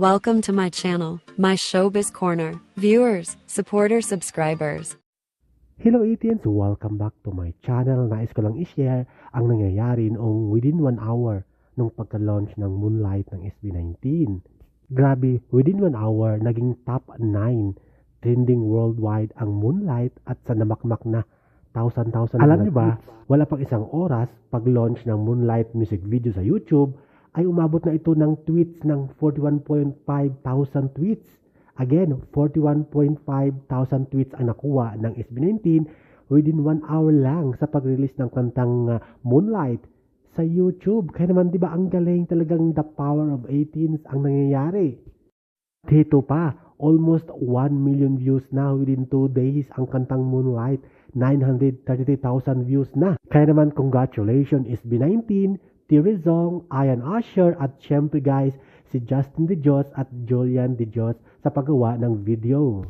Welcome to my channel, my showbiz corner. Viewers, supporters, subscribers. Hello Etians! Welcome back to my channel. Nais ko lang i-share ang nangyayari noong within 1 hour nung pagka-launch ng Moonlight ng SB19. Grabe, within 1 hour, naging top 9 trending worldwide ang Moonlight at sa namakmak na thousand-thousand Alam niyo ba, wala pang isang oras pag-launch ng Moonlight music video sa YouTube ay umabot na ito ng tweets ng 41.5 thousand tweets. Again, 41.5 thousand tweets ang nakuha ng SB19 within 1 hour lang sa pag-release ng kantang uh, Moonlight sa YouTube. Kaya naman 'di ba ang galing talagang the power of 18s ang nangyayari. Dito pa, almost 1 million views na within 2 days ang kantang Moonlight. 933,000 views na. Kaya naman congratulations SB19 Tirizong, Ayan Asher at syempre guys si Justin De Dios at Julian De Dios sa paggawa ng video.